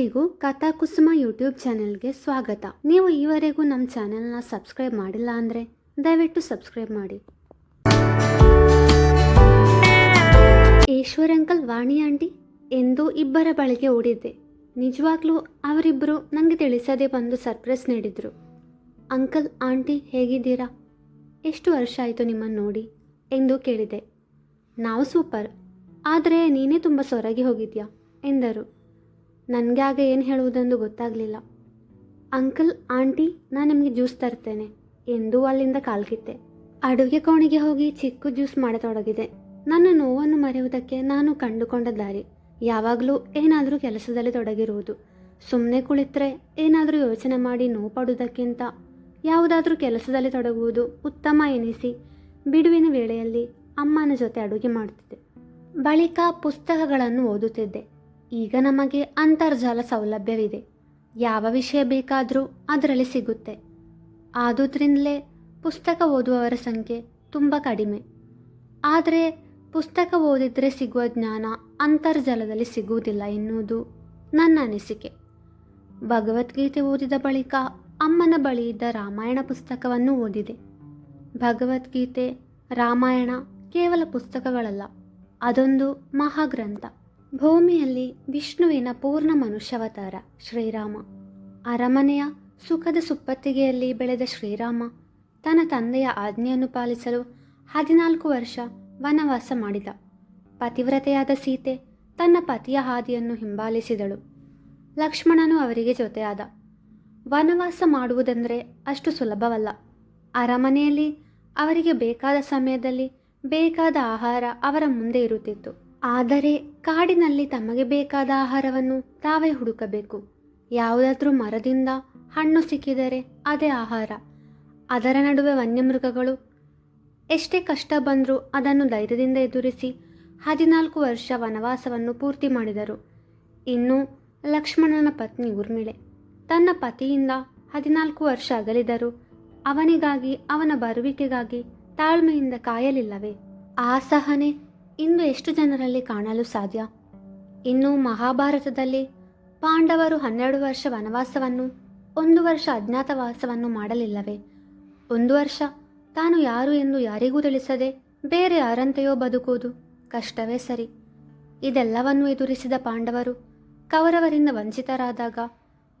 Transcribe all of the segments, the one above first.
ಎಲ್ಲರಿಗೂ ಕಥಾ ಕುಸುಮ ಯೂಟ್ಯೂಬ್ ಚಾನೆಲ್ಗೆ ಸ್ವಾಗತ. ನೀವು ಈವರೆಗೂ ನಮ್ಮ ಚಾನೆಲ್ನ ಸಬ್ಸ್ಕ್ರೈಬ್ ಮಾಡಿಲ್ಲ ಅಂದರೆ ದಯವಿಟ್ಟು ಸಬ್ಸ್ಕ್ರೈಬ್ ಮಾಡಿ. ಈಶ್ವರ್ ಅಂಕಲ್ ವಾಣಿ ಆಂಟಿ, ಎಂದು ಇಬ್ಬರ ಬಳಿಗೆ ಓಡಿದ್ದೆ. ನಿಜವಾಗ್ಲೂ ಅವರಿಬ್ಬರು ನನಗೆ ತಿಳಿಸದೆ ಬಂದು ಸರ್ಪ್ರೈಸ್ ನೀಡಿದರು. ಅಂಕಲ್, ಆಂಟಿ ಹೇಗಿದ್ದೀರಾ? ಎಷ್ಟು ವರ್ಷ ಆಯಿತು ನಿಮ್ಮನ್ನು ನೋಡಿ? ಎಂದು ಕೇಳಿದೆ. ನಾವು ಸೂಪರ್. ಆದರೆ ನೀನೇ ತುಂಬ ಸೊರಗಿ ಹೋಗಿದ್ಯಾ? ಎಂದರು. ನನಗೆ ಆಗ ಏನು ಹೇಳುವುದೆಂದು ಗೊತ್ತಾಗಲಿಲ್ಲ. ಅಂಕಲ್, ಆಂಟಿ ನಾನು ನಿಮಗೆ ಜ್ಯೂಸ್ ತರ್ತೇನೆ. ಎಂದು ಅಲ್ಲಿಂದ ಕಾಲ್ಕಿತ್ತೆ ಅಡುಗೆ ಕೋಣೆಗೆ ಹೋಗಿ ಚಿಕ್ಕ ಜ್ಯೂಸ್ ಮಾಡತೊಡಗಿದೆ. ನನ್ನ ನೋವನ್ನು ಮರೆಯುವುದಕ್ಕೆ ನಾನು ಕಂಡುಕೊಂಡ ದಾರಿ. ಯಾವಾಗಲೂ ಏನಾದರೂ ಕೆಲಸದಲ್ಲಿ ತೊಡಗಿರುವುದು. ಸುಮ್ಮನೆ ಕುಳಿತರೆ ಏನಾದರೂ ಯೋಚನೆ ಮಾಡಿ ನೋವು ಪಡುವುದಕ್ಕಿಂತ ಯಾವುದಾದ್ರೂ ಕೆಲಸದಲ್ಲಿ ತೊಡಗುವುದು ಉತ್ತಮ ಎನಿಸಿ ಬಿಡುವಿನ ವೇಳೆಯಲ್ಲಿ ಅಮ್ಮನ ಜೊತೆ ಅಡುಗೆ ಮಾಡುತ್ತಿದ್ದೆ ಬಳಿಕ ಪುಸ್ತಕಗಳನ್ನು ಓದುತ್ತಿದ್ದೆ. ಈಗ ನಮಗೆ ಅಂತರ್ಜಾಲ ಸೌಲಭ್ಯವಿದೆ. ಯಾವ ವಿಷಯ ಬೇಕಾದರೂ ಅದರಲ್ಲಿ ಸಿಗುತ್ತೆ. ಆದುದರಿಂದಲೇ ಪುಸ್ತಕ ಓದುವವರ ಸಂಖ್ಯೆ ತುಂಬ ಕಡಿಮೆ. ಆದರೆ ಪುಸ್ತಕ ಓದಿದರೆ ಸಿಗುವ ಜ್ಞಾನ ಅಂತರ್ಜಾಲದಲ್ಲಿ ಸಿಗುವುದಿಲ್ಲ ಎನ್ನುವುದು ನನ್ನ ಅನಿಸಿಕೆ. ಭಗವದ್ಗೀತೆ ಓದಿದ ಬಳಿಕ ಅಮ್ಮನ ಬಳಿ ಇದ್ದ ರಾಮಾಯಣ ಪುಸ್ತಕವನ್ನು ಓದಿದೆ. ಭಗವದ್ಗೀತೆ, ರಾಮಾಯಣ ಕೇವಲ ಪುಸ್ತಕಗಳಲ್ಲ, ಅದೊಂದು ಮಹಾಗ್ರಂಥ. ಭೂಮಿಯಲ್ಲಿ ವಿಷ್ಣುವಿನ ಪೂರ್ಣ ಮನುಷ್ಯಾವತಾರ ಶ್ರೀರಾಮ. ಅರಮನೆಯ ಸುಖದ ಸುಪ್ಪತ್ತಿಗೆಯಲ್ಲಿ ಬೆಳೆದ ಶ್ರೀರಾಮ ತನ್ನ ತಂದೆಯ ಆಜ್ಞೆಯನ್ನು ಪಾಲಿಸಲು ಹದಿನಾಲ್ಕು ವರ್ಷ ವನವಾಸ ಮಾಡಿದ. ಪತಿವ್ರತೆಯಾದ ಸೀತೆ ತನ್ನ ಪತಿಯ ಹಾದಿಯನ್ನು ಹಿಂಬಾಲಿಸಿದಳು. ಲಕ್ಷ್ಮಣನು ಅವರಿಗೆ ಜೊತೆಯಾದ. ವನವಾಸ ಮಾಡುವುದೆಂದರೆ ಅಷ್ಟು ಸುಲಭವಲ್ಲ. ಅರಮನೆಯಲ್ಲಿ ಅವರಿಗೆ ಬೇಕಾದ ಸಮಯದಲ್ಲಿ ಬೇಕಾದ ಆಹಾರ ಅವರ ಮುಂದೆ ಇರುತ್ತಿತ್ತು. ಆದರೆ ಕಾಡಿನಲ್ಲಿ ತಮಗೆ ಬೇಕಾದ ಆಹಾರವನ್ನು ತಾವೇ ಹುಡುಕಬೇಕು. ಯಾವುದಾದ್ರೂ ಮರದಿಂದ ಹಣ್ಣು ಸಿಕ್ಕಿದರೆ ಅದೇ ಆಹಾರ. ಅದರ ನಡುವೆ ವನ್ಯಮೃಗಗಳು ಎಷ್ಟೇ ಕಷ್ಟ ಬಂದರೂ ಅದನ್ನು ಧೈರ್ಯದಿಂದ ಎದುರಿಸಿ ಹದಿನಾಲ್ಕು ವರ್ಷ ವನವಾಸವನ್ನು ಪೂರ್ತಿ ಮಾಡಿದರು. ಇನ್ನು ಲಕ್ಷ್ಮಣನ ಪತ್ನಿ ಊರ್ಮಿಳೆ ತನ್ನ ಪತಿಯಿಂದ ಹದಿನಾಲ್ಕು ವರ್ಷ ಅಗಲಿದರು ಅವನಿಗಾಗಿ ಅವನ ಬರುವಿಕೆಗಾಗಿ ತಾಳ್ಮೆಯಿಂದ ಕಾಯಲಿಲ್ಲವೇ? ಆ ಸಹನೆ ಇಂದು ಎಷ್ಟು ಜನರಲ್ಲಿ ಕಾಣಲು ಸಾಧ್ಯ? ಇನ್ನು ಮಹಾಭಾರತದಲ್ಲಿ ಪಾಂಡವರು ಹನ್ನೆರಡು ವರ್ಷ ವನವಾಸವನ್ನು, ಒಂದು ವರ್ಷ ಅಜ್ಞಾತವಾಸವನ್ನು ಮಾಡಲಿಲ್ಲವೇ? ಒಂದು ವರ್ಷ ತಾನು ಯಾರು ಎಂದು ಯಾರಿಗೂ ತಿಳಿಸದೆ ಬೇರೆ ಯಾರಂತೆಯೋ ಬದುಕುವುದು ಕಷ್ಟವೇ ಸರಿ. ಇದೆಲ್ಲವನ್ನು ಎದುರಿಸಿದ ಪಾಂಡವರು ಕೌರವರಿಂದ ವಂಚಿತರಾದಾಗ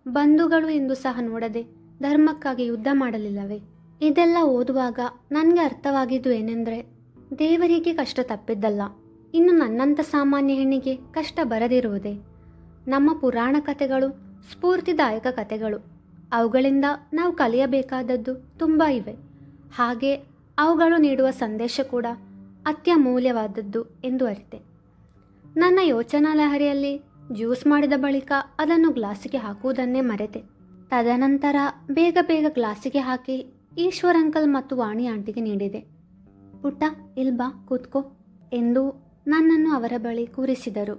ಬಂಧುಗಳು ಎಂದು ಸಹ ನೋಡದೆ ಧರ್ಮಕ್ಕಾಗಿ ಯುದ್ಧ ಮಾಡಲಿಲ್ಲವೇ? ಇದೆಲ್ಲ ಓದುವಾಗ ನನಗೆ ಅರ್ಥವಾಗಿದ್ದು ಏನೆಂದರೆ ದೇವರಿಗೆ ಕಷ್ಟ ತಪ್ಪಿದ್ದಲ್ಲ. ಇನ್ನು ನನ್ನಂಥ ಸಾಮಾನ್ಯ ಹೆಣ್ಣಿಗೆ ಕಷ್ಟ ಬರದಿರುವುದೇ? ನಮ್ಮ ಪುರಾಣ ಕಥೆಗಳು ಸ್ಫೂರ್ತಿದಾಯಕ ಕಥೆಗಳು. ಅವುಗಳಿಂದ ನಾವು ಕಲಿಯಬೇಕಾದದ್ದು ತುಂಬ ಇವೆ. ಹಾಗೆ ಅವುಗಳು ನೀಡುವ ಸಂದೇಶ ಕೂಡ ಅತ್ಯಮೂಲ್ಯವಾದದ್ದು ಎಂದು ಅರಿತೆ. ನನ್ನ ಯೋಚನಾ ಲಹರಿಯಲ್ಲಿ ಜ್ಯೂಸ್ ಮಾಡಿದ ಬಳಿಕ ಅದನ್ನು ಗ್ಲಾಸಿಗೆ ಹಾಕುವುದನ್ನೇ ಮರೆತೆ. ತದನಂತರ ಬೇಗ ಬೇಗ ಗ್ಲಾಸಿಗೆ ಹಾಕಿ ಈಶ್ವರ್ ಅಂಕಲ್ ಮತ್ತು ವಾಣಿ ಆಂಟಿಗೆ ನೀಡಿದೆ. ಪುಟ್ಟ, ಇಲ್ಬಾ, ಕೂತ್ಕೋ ಎಂದು ನನ್ನನ್ನು ಅವರ ಬಳಿ ಕೂರಿಸಿದರು.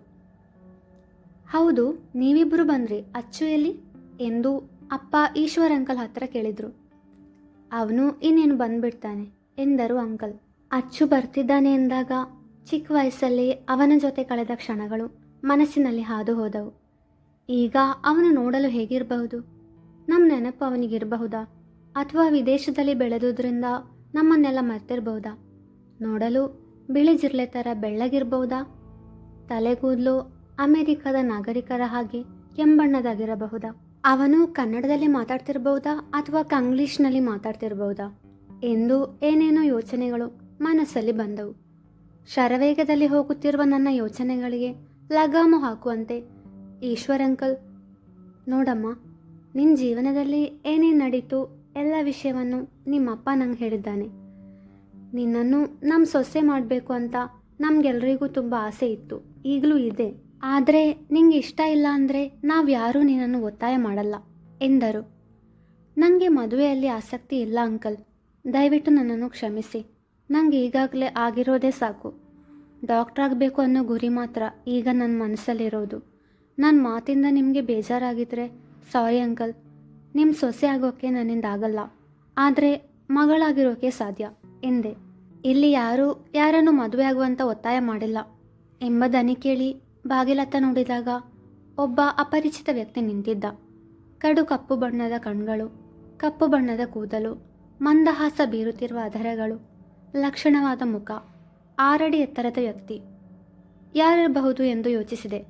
ಹೌದು ನೀವಿಬ್ಬರು ಬಂದ್ರಿ, ಅಚ್ಚು ಎಲ್ಲಿ? ಎಂದು ಅಪ್ಪ ಈಶ್ವರ್ ಅಂಕಲ್ ಹತ್ರ ಕೇಳಿದರು. ಅವನು ಇನ್ನೇನು ಬಂದ್ಬಿಡ್ತಾನೆ ಎಂದರು ಅಂಕಲ್. ಅಚ್ಚು ಬರ್ತಿದ್ದಾನೆ ಎಂದಾಗ ಚಿಕ್ಕ ವಯಸ್ಸಲ್ಲಿ ಅವನ ಜೊತೆ ಕಳೆದ ಕ್ಷಣಗಳು ಮನಸ್ಸಿನಲ್ಲಿ ಹಾದು ಹೋದವು. ಈಗ ಅವನು ನೋಡಲು ಹೇಗಿರಬಹುದು? ನಮ್ಮ ನೆನಪು ಅವನಿಗಿರಬಹುದಾ? ಅಥವಾ ವಿದೇಶದಲ್ಲಿ ಬೆಳೆದುದರಿಂದ ನಮ್ಮನ್ನೆಲ್ಲ ಮರ್ತಿರ್ಬಹುದಾ? ನೋಡಲು ಬಿಳಿ ಜಿರ್ಲೆ ಥರ ಬೆಳ್ಳಗಿರ್ಬಹುದಾ? ತಲೆಗೂದಲು ಅಮೆರಿಕದ ನಾಗರಿಕರ ಹಾಗೆ ಕೆಂಬಣ್ಣದಾಗಿರಬಹುದಾ? ಅವನು ಕನ್ನಡದಲ್ಲಿ ಮಾತಾಡ್ತಿರಬಹುದಾ ಅಥವಾ ಕಂಗ್ಲೀಷ್ನಲ್ಲಿ ಮಾತಾಡ್ತಿರಬಹುದಾ? ಎಂದು ಏನೇನೋ ಯೋಚನೆಗಳು ಮನಸ್ಸಲ್ಲಿ ಬಂದವು. ಶರವೇಗದಲ್ಲಿ ಹೋಗುತ್ತಿರುವ ನನ್ನ ಯೋಚನೆಗಳಿಗೆ ಲಗಾಮು ಹಾಕುವಂತೆ, ಈಶ್ವರ್ ಅಂಕಲ್, ನೋಡಮ್ಮ ನಿನ್ನ ಜೀವನದಲ್ಲಿ ಏನೇನು ನಡೀತು, ಎಲ್ಲ ವಿಷಯವನ್ನು ನಿಮ್ಮಪ್ಪ ನಂಗೆ ಹೇಳಿದ್ದಾನೆ. ನಿನ್ನನ್ನು ನಮ್ಮ ಸೊಸೆ ಮಾಡಬೇಕು ಅಂತ ನಮಗೆಲ್ರಿಗೂ ತುಂಬ ಆಸೆ ಇತ್ತು. ಈಗಲೂ ಇದೆ. ಆದರೆ ನಿಂಗೆ ಇಷ್ಟ ಇಲ್ಲ ಅಂದರೆ ನಾವು ಯಾರೂ ನಿನ್ನನ್ನು ಒತ್ತಾಯ ಮಾಡಲ್ಲ, ಎಂದರು. ನನಗೆ ಮದುವೆಯಲ್ಲಿ ಆಸಕ್ತಿ ಇಲ್ಲ, ಅಂಕಲ್. ದಯವಿಟ್ಟು ನನ್ನನ್ನು ಕ್ಷಮಿಸಿ. ನಂಗೆ ಈಗಾಗಲೇ ಆಗಿರೋದೇ ಸಾಕು. ಡಾಕ್ಟ್ರ್ ಆಗಬೇಕು ಅನ್ನೋ ಗುರಿ ಮಾತ್ರ ಈಗ ನನ್ನ ಮನಸ್ಸಲ್ಲಿರೋದು. ನನ್ನ ಮಾತಿಂದ ನಿಮಗೆ ಬೇಜಾರಾಗಿದ್ದರೆ ಸಾರಿ ಅಂಕಲ್. ನಿಮ್ಮ ಸೊಸೆ ಆಗೋಕ್ಕೆ ನನ್ನಿಂದ ಆಗಲ್ಲ. ಆದರೆ ಮಗಳಾಗಿರೋಕೆ ಸಾಧ್ಯ ಎಂದೆ. ಇಲ್ಲಿ ಯಾರೂ ಯಾರನ್ನು ಮದುವೆ ಆಗುವಂತ ಒತ್ತಾಯ ಮಾಡಿಲ್ಲ. ಎಂಬ ದನಿ ಕೇಳಿ ಬಾಗಿಲತ್ತ ನೋಡಿದಾಗ ಒಬ್ಬ ಅಪರಿಚಿತ ವ್ಯಕ್ತಿ ನಿಂತಿದ್ದ. ಕಡು ಕಪ್ಪು ಬಣ್ಣದ ಕಣ್ಗಳು, ಕಪ್ಪು ಬಣ್ಣದ ಕೂದಲು, ಮಂದಹಾಸ ಬೀರುತ್ತಿರುವ ಅಧರಗಳು ಲಕ್ಷಣವಾದ ಮುಖ, ಆರಡಿ ಎತ್ತರದ ವ್ಯಕ್ತಿ. ಯಾರಿರಬಹುದು ಎಂದು ಯೋಚಿಸಿದೆ.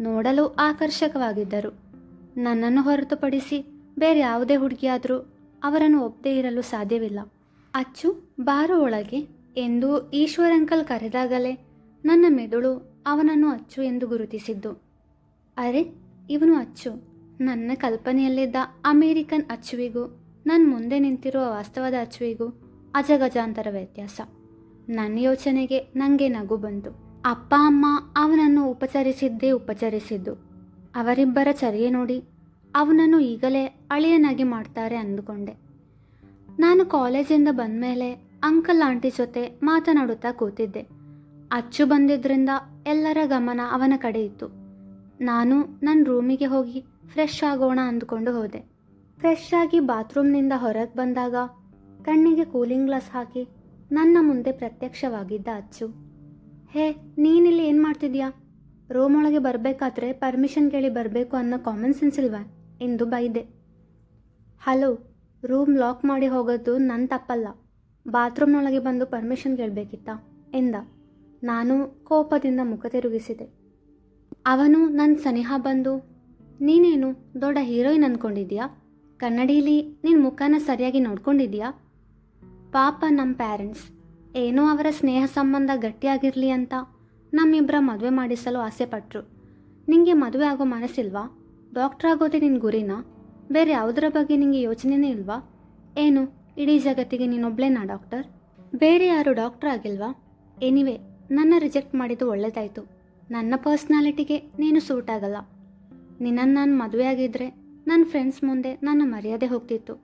ನೋಡಲು ಆಕರ್ಷಕವಾಗಿದ್ದರು. ನನ್ನನ್ನು ಹೊರತುಪಡಿಸಿ ಬೇರೆ ಯಾವುದೇ ಹುಡುಗಿಯಾದರೂ ಅವರನ್ನು ಒಪ್ಪದೇ ಇರಲು ಸಾಧ್ಯವಿಲ್ಲ. ಅಚ್ಚು ಬಾರು ಒಳಗೆ ಎಂದು ಈಶ್ವರಂಕಲ್ ಕರೆದಾಗಲೇ ನನ್ನ ಮೆದುಳು ಅವನನ್ನು ಅಚ್ಚು ಎಂದು ಗುರುತಿಸಿದ್ದು. ಅರೆ, ಇವನು ಅಚ್ಚು. ನನ್ನ ಕಲ್ಪನೆಯಲ್ಲಿದ್ದ ಅಮೇರಿಕನ್ ಅಚ್ಚುವಿಗೂ ನನ್ನ ಮುಂದೆ ನಿಂತಿರುವ ವಾಸ್ತವದ ಅಚ್ಚುವಿಗೂ ಅಜಗಜಾಂತರ ವ್ಯತ್ಯಾಸ. ನನ್ನ ಯೋಚನೆಗೆ ನನಗೆ ನಗು ಬಂತು. ಅಪ್ಪ, ಅಮ್ಮ ಅವನನ್ನು ಉಪಚರಿಸಿದ್ದೇ ಉಪಚರಿಸಿದ್ದು. ಅವರಿಬ್ಬರ ಚರ್ಯೆ ನೋಡಿ ಅವನನ್ನು ಈಗಲೇ ಅಳಿಯನಾಗಿ ಮಾಡ್ತಾರೆ ಅಂದುಕೊಂಡೆ. ನಾನು ಕಾಲೇಜಿಂದ ಬಂದಮೇಲೆ ಅಂಕಲ್ ಆಂಟಿ ಜೊತೆ ಮಾತನಾಡುತ್ತಾ ಕೂತಿದ್ದೆ. ಅಚ್ಚು ಬಂದಿದ್ದರಿಂದ ಎಲ್ಲರ ಗಮನ ಅವನ ಕಡೆ ಇತ್ತು. ನಾನು ನನ್ನ ರೂಮಿಗೆ ಹೋಗಿ ಫ್ರೆಶ್ ಆಗೋಣ ಅಂದುಕೊಂಡು ಹೋದೆ. ಫ್ರೆಶ್ ಆಗಿ ಬಾತ್ರೂಮ್ನಿಂದ ಹೊರಗೆ ಬಂದಾಗ ಕಣ್ಣಿಗೆ ಕೂಲಿಂಗ್ ಗ್ಲಾಸ್ ಹಾಕಿ ನನ್ನ ಮುಂದೆ ಪ್ರತ್ಯಕ್ಷವಾಗಿದ್ದ ಅಚ್ಚು, ಹೇ, ನೀನಿಲ್ಲಿ ಏನು ಮಾಡ್ತಿದ್ಯಾ? ರೂಮ್ ಒಳಗೆ ಬರಬೇಕಾದ್ರೆ ಪರ್ಮಿಷನ್ ಕೇಳಿ ಬರಬೇಕು ಅನ್ನೋ ಕಾಮನ್ ಸೆನ್ಸ್ ಇಲ್ವಾ? ಎಂದು ಬೈದೆ. ಹಲೋ, ರೂಮ್ ಲಾಕ್ ಮಾಡಿ ಹೋಗೋದು ನನ್ನ ತಪ್ಪಲ್ಲ. ಬಾತ್ರೂಮ್ನೊಳಗೆ ಬಂದು ಪರ್ಮಿಷನ್ ಕೇಳಬೇಕಿತ್ತಾ? ಎಂದ. ನಾನು ಕೋಪದಿಂದ ಮುಖ ತಿರುಗಿಸಿದೆ. ಅವನು ನನ್ನ ಸನಿಹ ಬಂದು, ನೀನೇನು ದೊಡ್ಡ ಹೀರೋಯಿನ್ ಅಂದ್ಕೊಂಡಿದ್ಯಾ ಕನ್ನಡೀಲಿ ನಿನ್ನ ಮುಖನ ಸರಿಯಾಗಿ ನೋಡ್ಕೊಂಡಿದ್ಯಾ? ಪಾಪ ನಮ್ಮ ಪ್ಯಾರೆಂಟ್ಸ್, ಏನೋ ಅವರ ಸ್ನೇಹ ಸಂಬಂಧ ಗಟ್ಟಿಯಾಗಿರಲಿ ಅಂತ ನಮ್ಮಿಬ್ಬರ ಮದುವೆ ಮಾಡಿಸಲು ಆಸೆ ಪಟ್ಟರು ನಿಂಗೆ ಮದುವೆ ಆಗೋ ಮನಸ್ಸಿಲ್ವಾ? ಡಾಕ್ಟ್ರ್ ಆಗೋದೇ ನಿನ್ನ ಗುರಿನಾ? ಬೇರೆ ಯಾವುದರ ಬಗ್ಗೆ ನಿನಗೆ ಯೋಚನೆನೇ ಇಲ್ವಾ? ಏನು, ಇಡೀ ಜಗತ್ತಿಗೆ ನೀನೊಬ್ಳೇನಾ ಡಾಕ್ಟರ್? ಬೇರೆ ಯಾರು ಡಾಕ್ಟರ್ ಆಗಿಲ್ವಾ? ಎನಿವೆ ನನ್ನ ರಿಜೆಕ್ಟ್ ಮಾಡಿದ್ದು ಒಳ್ಳೇದಾಯಿತು. ನನ್ನ ಪರ್ಸ್ನಾಲಿಟಿಗೆ ನೀನು ಸೂಟ್ ಆಗಲ್ಲ. ನಿನ್ನನ್ನು ನಾನು ಮದುವೆ ಆಗಿದ್ದರೆ ನನ್ನ ಫ್ರೆಂಡ್ಸ್ ಮುಂದೆ ನನ್ನ ಮರ್ಯಾದೆ ಹೋಗ್ತಿತ್ತು.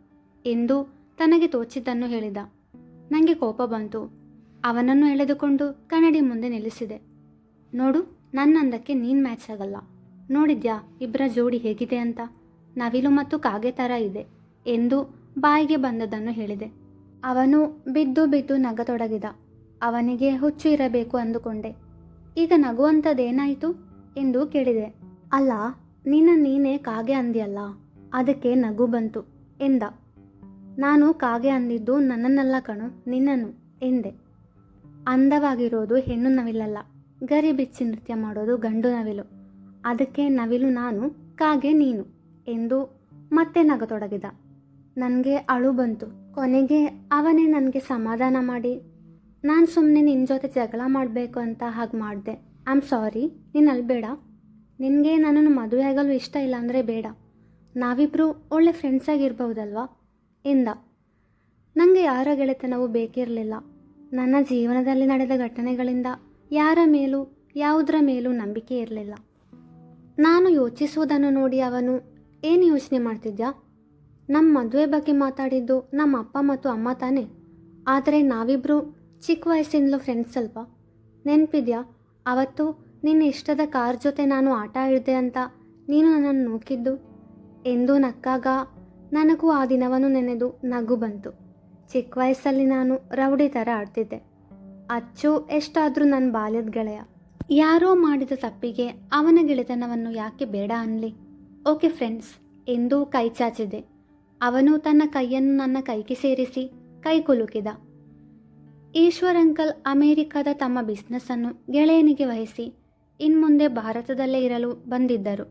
ಎಂದು ತನಗೆ ತೋಚಿದ್ದನ್ನು ಹೇಳಿದ. ನನಗೆ ಕೋಪ ಬಂತು. ಅವನನ್ನು ಎಳೆದುಕೊಂಡು ಕನ್ನಡಿ ಮುಂದೆ ನಿಲ್ಲಿಸಿದೆ. ನೋಡು, ನನ್ನಂದಕ್ಕೆ ನೀನು ಮ್ಯಾಚ್ ಆಗಲ್ಲ. ನೋಡಿದ್ಯಾ ಇಬ್ಬರ ಜೋಡಿ ಹೇಗಿದೆ ಅಂತ? ನವಿಲು ಮತ್ತು ಕಾಗೆ ಥರ ಇದೆ ಎಂದು ಬಾಯಿಗೆ ಬಂದದನ್ನು ಹೇಳಿದೆ. ಅವನು ಬಿದ್ದು ಬಿದ್ದು ನಗತೊಡಗಿದ. ಅವನಿಗೆ ಹುಚ್ಚು ಇರಬೇಕು ಅಂದುಕೊಂಡೆ. ಈಗ ನಗುವಂಥದ್ದೇನಾಯಿತು ಎಂದು ಕೇಳಿದೆ. ಅಲ್ಲ, ನಿನ್ನ ನೀನೇ ಕಾಗೆ ಅಂದಿಯಲ್ಲ, ಅದಕ್ಕೆ ನಗು ಬಂತು ಎಂದ. ನಾನು ಕಾಗೆ ಅಂದಿದ್ದು ನನ್ನನ್ನೆಲ್ಲ ಕಣು, ನಿನ್ನನ್ನು ಎಂದೆ. ಅಂದವಾಗಿರೋದು ಹೆಣ್ಣು ನವಿಲಲ್ಲ, ಗರಿ ಬಿಚ್ಚಿ ನೃತ್ಯ ಮಾಡೋದು ಗಂಡು ನವಿಲು. ಅದಕ್ಕೆ ನವಿಲು ನಾನು, ಕಾಗೆ ನೀನು ಎಂದು ಮತ್ತೆ ನಗತೊಡಗಿದ. ನನಗೆ ಅಳು ಬಂತು. ಕೊನೆಗೆ ಅವನೇ ನನಗೆ ಸಮಾಧಾನ ಮಾಡಿ, ನಾನು ಸುಮ್ಮನೆ ನಿನ್ನ ಜೊತೆ ಜಗಳ ಮಾಡಬೇಕು ಅಂತ ಹಾಗೆ ಮಾಡಿದೆ. ಐ ಆಮ್ ಸಾರಿ ನೀನು ಅಲ್ಬೇಡ ನಿನಗೆ ನನ್ನನ್ನು ಮದುವೆ ಆಗಲು ಇಷ್ಟ ಇಲ್ಲ ಅಂದರೆ ಬೇಡ. ನಾವಿಬ್ಬರು ಒಳ್ಳೆ ಫ್ರೆಂಡ್ಸ್ ಆಗಿರ್ಬೋದಲ್ವಾ ಎಂದ. ನನಗೆ ಯಾರ ಗೆಳೆತನವು ಬೇಕಿರಲಿಲ್ಲ ನನ್ನ ಜೀವನದಲ್ಲಿ ನಡೆದ ಘಟನೆಗಳಿಂದ ಯಾರ ಮೇಲೂ, ಯಾವುದರ ಮೇಲೂ ನಂಬಿಕೆ ಇರಲಿಲ್ಲ. ನಾನು ಯೋಚಿಸುವುದನ್ನು ನೋಡಿ ಅವನು, ಏನು ಯೋಚನೆ ಮಾಡ್ತಿದ್ಯಾ? ನಮ್ಮ ಮದುವೆ ಬಗ್ಗೆ ಮಾತಾಡಿದ್ದು ನಮ್ಮ ಅಪ್ಪ ಮತ್ತು ಅಮ್ಮ ತಾನೇ. ಆದರೆ ನಾವಿಬ್ಬರು ಚಿಕ್ಕ ವಯಸ್ಸಿಂದಲೂ ಫ್ರೆಂಡ್ಸ್ ಅಲ್ವಾ? ನೆನಪಿದ್ಯಾ? ಅವತ್ತು ನಿನ್ನ ಇಷ್ಟದ ಕಾರ್ ಜೊತೆ ನಾನು ಆಟ ಆಡಿದೆ ಅಂತ ನೀನು ನನ್ನನ್ನು ನೂಕಿದ್ದು? ಎಂದು ನಕ್ಕಾಗ ನನಗೂ ಆ ದಿನವನ್ನು ನೆನೆದು ನಗು ಬಂತು. ಚಿಕ್ಕ ವಯಸ್ಸಲ್ಲಿ ನಾನು ರೌಡಿ ಥರ ಆಡ್ತಿದ್ದೆ. ಅಚ್ಚು ಎಷ್ಟಾದರೂ ನನ್ನ ಬಾಲ್ಯದ ಗೆಳೆಯ. ಯಾರೋ ಮಾಡಿದ ತಪ್ಪಿಗೆ ಅವನ ಗೆಳೆತನವನ್ನು ಯಾಕೆ ಬೇಡ ಅನ್ಲಿ? ಓಕೆ ಫ್ರೆಂಡ್ಸ್, ಎಂದೂ ಕೈ ಚಾಚಿದೆ. ಅವನು ತನ್ನ ಕೈಯನ್ನು ನನ್ನ ಕೈಗೆ ಸೇರಿಸಿ ಕೈ ಕುಲುಕಿದ. ಈಶ್ವರ್ ಅಂಕಲ್ ಅಮೆರಿಕದ ತಮ್ಮ ಬಿಸ್ನೆಸ್ಸನ್ನು ಗೆಳೆಯನಿಗೆ ವಹಿಸಿ ಇನ್ಮುಂದೆ ಭಾರತದಲ್ಲೇ ಇರಲು ಬಂದಿದ್ದರು.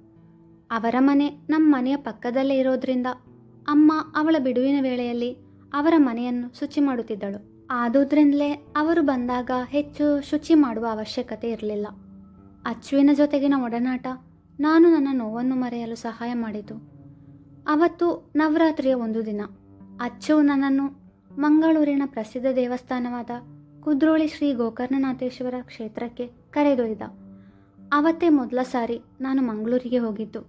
ಅವರ ಮನೆ ನಮ್ಮ ಮನೆಯ ಪಕ್ಕದಲ್ಲೇ ಇರೋದ್ರಿಂದ ಅಮ್ಮ ಅವಳ ಬಿಡುವಿನ ವೇಳೆಯಲ್ಲಿ ಅವರ ಮನೆಯನ್ನು ಶುಚಿ ಮಾಡುತ್ತಿದ್ದಳು. ಆದುದರಿಂದಲೇ ಅವರು ಬಂದಾಗ ಹೆಚ್ಚು ಶುಚಿ ಮಾಡುವ ಅವಶ್ಯಕತೆ ಇರಲಿಲ್ಲ. ಅಚ್ಚುವಿನ ಜೊತೆಗಿನ ಒಡನಾಟ ನಾನು ನನ್ನ ನೋವನ್ನು ಮರೆಯಲು ಸಹಾಯ ಮಾಡಿತು. ಅವತ್ತು ನವರಾತ್ರಿಯ ಒಂದು ದಿನ. ಅಚ್ಚು ನನ್ನನ್ನು ಮಂಗಳೂರಿನ ಪ್ರಸಿದ್ಧ ದೇವಸ್ಥಾನವಾದ ಕುದ್ರೋಳಿ ಶ್ರೀ ಗೋಕರ್ಣನಾಥೇಶ್ವರ ಕ್ಷೇತ್ರಕ್ಕೆ ಕರೆದೊಯ್ದ. ಅವತ್ತೇ ಮೊದಲ ಸಾರಿ ನಾನು ಮಂಗಳೂರಿಗೆ ಹೋಗಿದ್ದು.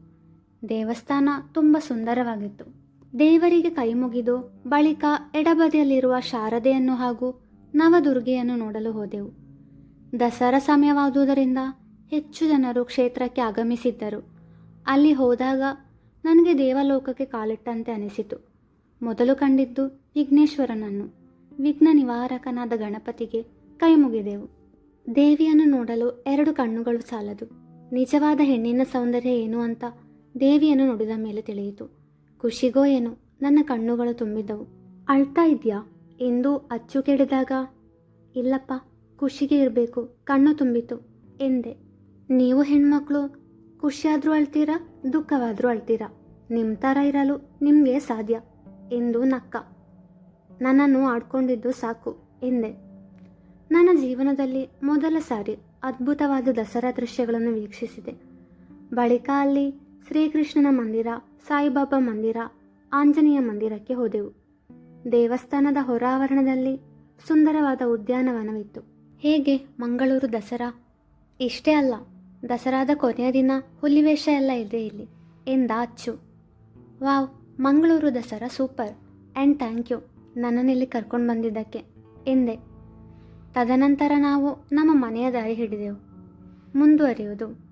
ದೇವಸ್ಥಾನ ತುಂಬ ಸುಂದರವಾಗಿತ್ತು. ದೇವರಿಗೆ ಕೈ ಮುಗಿದು ಬಳಿಕ ಎಡಬದಿಯಲ್ಲಿರುವ ಶಾರದೆಯನ್ನು ಹಾಗೂ ನವದುರ್ಗೆಯನ್ನು ನೋಡಲು ಹೋದೆವು. ದಸರಾ ಸಮಯವಾದುದರಿಂದ ಹೆಚ್ಚು ಜನರು ಕ್ಷೇತ್ರಕ್ಕೆ ಆಗಮಿಸಿದ್ದರು. ಅಲ್ಲಿ ಹೋದಾಗ ನನಗೆ ದೇವಲೋಕಕ್ಕೆ ಕಾಲಿಟ್ಟಂತೆ ಅನಿಸಿತು. ಮೊದಲು ಕಂಡಿದ್ದು ವಿಘ್ನೇಶ್ವರನನ್ನು. ವಿಘ್ನ ನಿವಾರಕನಾದ ಗಣಪತಿಗೆ ಕೈ ಮುಗಿದೆವು ದೇವಿಯನ್ನು ನೋಡಲು ಎರಡು ಕಣ್ಣುಗಳು ಸಾಲದು. ನಿಜವಾದ ಹೆಣ್ಣಿನ ಸೌಂದರ್ಯ ಏನು ಅಂತ ದೇವಿಯನ್ನು ನೋಡಿದ ಮೇಲೆ ತಿಳಿಯಿತು. ಖುಷಿಗೋ ಏನೋ, ನನ್ನ ಕಣ್ಣುಗಳು ತುಂಬಿದ್ದವು. ಅಳ್ತಾ ಇದೆಯಾ? ಎಂದು ಅಚ್ಚು ಕೆಡಿದಾಗ ಇಲ್ಲಪ್ಪ, ಖುಷಿಗೆ ಇರಬೇಕು, ಕಣ್ಣು ತುಂಬಿತು ಎಂದೆ, ನೀವು ಹೆಣ್ಮಕ್ಳು, ಖುಷಿಯಾದರೂ ಅಳ್ತೀರಾ, ದುಃಖವಾದರೂ ಅಳ್ತೀರಾ? ನಿಮ್ಮ ಥರ ಇರಲು ನಿಮಗೆ ಸಾಧ್ಯ, ಎಂದು ನಕ್ಕ. ನನ್ನನ್ನು ಆಡ್ಕೊಂಡಿದ್ದು ಸಾಕು, ಎಂದೆ. ನನ್ನ ಜೀವನದಲ್ಲಿ ಮೊದಲ ಸಾರಿ ಅದ್ಭುತವಾದ ದಸರಾ ದೃಶ್ಯಗಳನ್ನು ವೀಕ್ಷಿಸಿದೆ. ಬಳಿಕ ಅಲ್ಲಿ ಶ್ರೀಕೃಷ್ಣನ ಮಂದಿರ, ಸಾಯಿಬಾಬಾ ಮಂದಿರ, ಆಂಜನೇಯ ಮಂದಿರಕ್ಕೆ ಹೋದೆವು. ದೇವಸ್ಥಾನದ ಹೊರಾವರಣದಲ್ಲಿ ಸುಂದರವಾದ ಉದ್ಯಾನವನವಿತ್ತು. ಹೇಗೆ? ಮಂಗಳೂರು ದಸರಾ? ಇಷ್ಟೇ ಅಲ್ಲ, ದಸರಾದ ಕೊನೆಯ ದಿನ ಹುಲಿವೇಷ ಎಲ್ಲ ಇದೆ ಇಲ್ಲಿ ಎಂದ ಅಚ್ಚು. Wow, Mangaluru Dasara super and thank you ನನ್ನನ್ನಿಲ್ಲಿ ಕರ್ಕೊಂಡು ಬಂದಿದ್ದಕ್ಕೆ, ಎಂದೆ. ತದನಂತರ ನಾವು ನಮ್ಮ ಮನೆಯ ದಾರಿ ಹಿಡಿದೆವು. ಮುಂದುವರಿಯುವುದು.